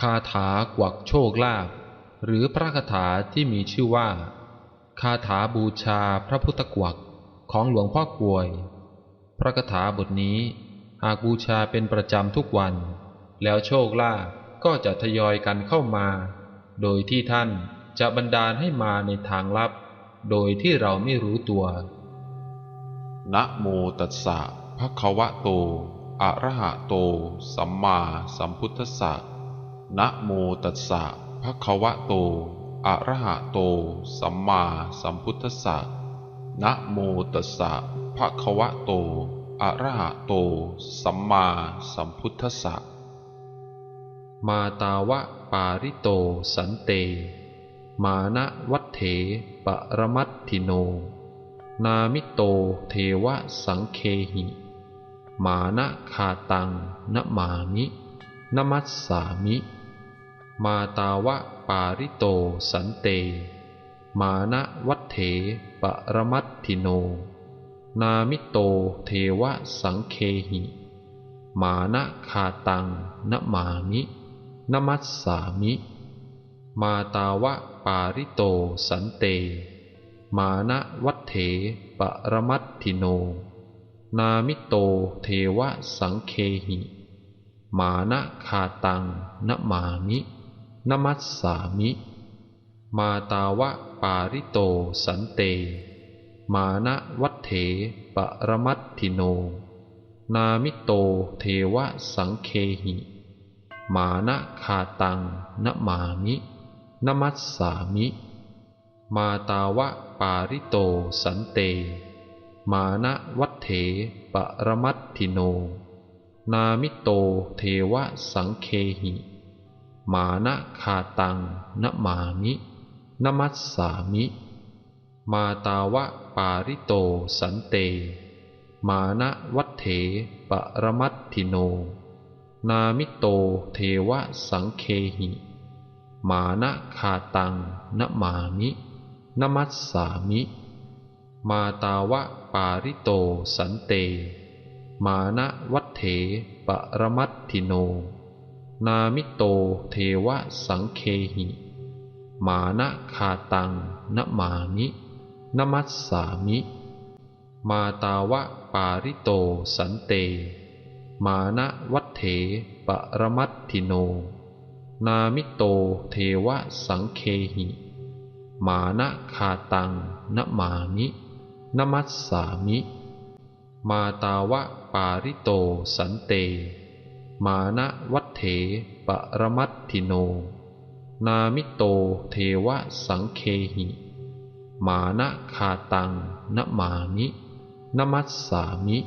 คาถากวักโชคลาภหรือพระคาถาที่มีชื่อว่า คาถาบูชาพระพุทธกวักของหลวงพ่อกวย พระคาถาบทนี้ หากบูชาเป็นประจำทุกวัน แล้วโชคลาภก็จะทยอยกันเข้ามา โดยที่ท่านจะบันดาลให้มาในทางลับ โดยที่เราไม่รู้ตัว นะโมตัสสะภะคะวะโต อะระหะโต สัมมาสัมพุทธัสสะนะโมตัสสะภะคะวะโต อะระหะโต สัมมาสัมพุทธัสสะนะโมตัสสะภะคะวะโต อะระหะโต สัมมาสัมพุทธัสสะ มาตาวะปาริโตสันเต มานะวัฏเถปรมัตถิโน นามิโตเทวะสังเคหิ มานะคาตังนมามินมัสสามิ มาตาวะปาริโตสันเต มานะวัฏเถปรมัตถิโน นามิโตเทวะสังเคหิ มานะคาตังนมามินมัสสามิ มาตาวะปาริโตสันเต มานะวัฏเถปรมัตถิโน นามิโตเทวะสังเคหิ มานะคาตังนมามินมัสสามิ มาตาวะปาริโตสันเต มานะวัฏเถปรมัตถิโน นามิโตเทวะสังเคหิ มานะคาตังนมามินมัสสามิ มาตาวะปาริโตสันเต มานะวัฏเถปรมัตถิโน นามิโตเทวะสังเคหิ มานะคาตังนมามินมัสสามิ มาตาวะปาริโตสันเต มานะวัฏเถปรมัตถิโน นามิโตเทวะสังเคหิ มานะคาตังนมามิ นมัสสามิ มาตาวะปาริโตสันเต มานะวัฏเถปรมัตถิโน นามิโตเทวะสังเคหิ มานะคาตังนมามินมัสสามิ มาตาวะปาริโตสันเต มานะวัฏเถปรมัตถิโน นามิโตเทวะสังเคหิ มานะคาตังนมามินมัสสามิ มาตาวะปาริโตสันเต มานะวัฏเถปรมัตถิโน นามิโตเทวะสังเคหิ มานะคาตังนมามินมัสสามิ